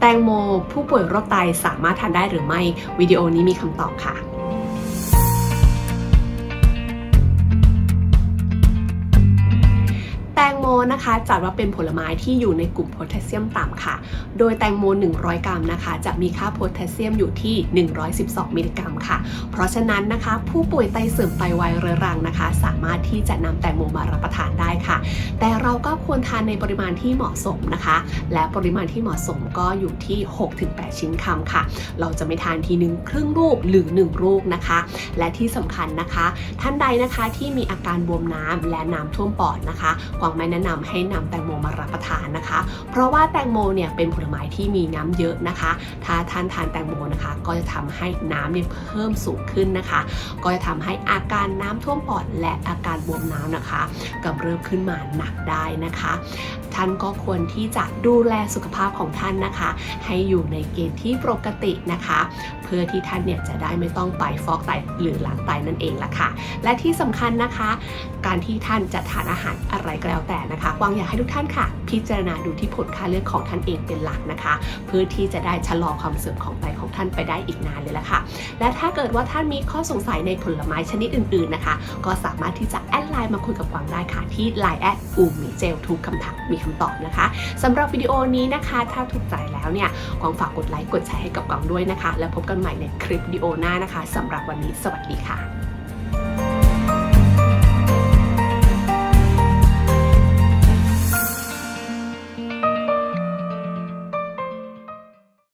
แตงโม ผู้ป่วยโรคไตสามารถทานได้หรือไม่ วิดีโอนี้มีคำตอบค่ะ มนะคะจัดว่าเป็นผลไม้ที่อยู่ในกลุ่มโพแทสเซียมต่ำค่ะ โดยแตงโม 100 กรัมนะคะ จะมีค่าโพแทสเซียมอยู่ที่ 112 มิลลิกรัมค่ะ เพราะฉะนั้นนะคะ ผู้ป่วยไตเสื่อมไตวายเรื้อรังนะคะ สามารถที่จะนำแตงโมมารับประทานได้ค่ะ แต่เราก็ควรทานในปริมาณที่เหมาะสมนะคะ และปริมาณที่เหมาะสมก็อยู่ที่ 6-8 ชิ้นคำค่ะ เราจะไม่ทานทีหนึ่งครึ่งลูกหรือ 1 ลูกนะคะ และที่สำคัญนะคะ ท่านใดนะคะที่มีอาการบวมน้ำและน้ำท่วมปอดนะคะกวางไม่แนะนำให้นำแตงโมมารับประทานนะคะ เพราะว่าแตงโมเนี่ยเป็นผลไม้ที่มีน้ำเยอะนะคะ ถ้าท่านทานแตงโมนะคะ ก็จะทำให้น้ำเนี่ยเพิ่มสูงขึ้นนะคะ ก็จะทำให้อาการน้ำท่วมปอดและอาการบวมน้ำนะคะกำเริบขึ้นมาหนักได้นะคะ ท่านก็ควรที่จะดูแลสุขภาพของท่านนะคะ ให้อยู่ในเกณฑ์ที่ปกตินะคะ เพื่อที่ท่านเนี่ยจะได้ไม่ต้องไปฟอกไตหรือล้างไตนั่นเองละค่ะ และที่สำคัญนะคะ การที่ท่านจะทานอาหารอะไรก็แล้วแต่นะคะกวางอยากให้ทุกท่านค่ะ พิจารณาดูที่ผลค่าเลือดของท่านเองเป็นหลักนะคะ เพื่อที่จะได้ชะลอความเสื่อมของไตของท่านไปได้อีกนานเลยละค่ะ และถ้าเกิดว่าท่านมีข้อสงสัยในผลไม้ชนิดอื่น ๆนะคะ ก็สามารถที่จะแอดไลน์มาคุยกับกวางได้ค่ะที่ Line แอดอูมิเจลทุกคำถามมีคำตอบนะคะสำหรับวิดีโอนี้นะคะ ถ้าถูกใจแล้วเนี่ยกวางฝากกดไลค์กดแชร์ให้กับกวางด้วยนะคะ แล้วพบกันใหม่ในคลิปวิดีโอหน้านะคะสำหรับวันนี้สวัสดีค่ะ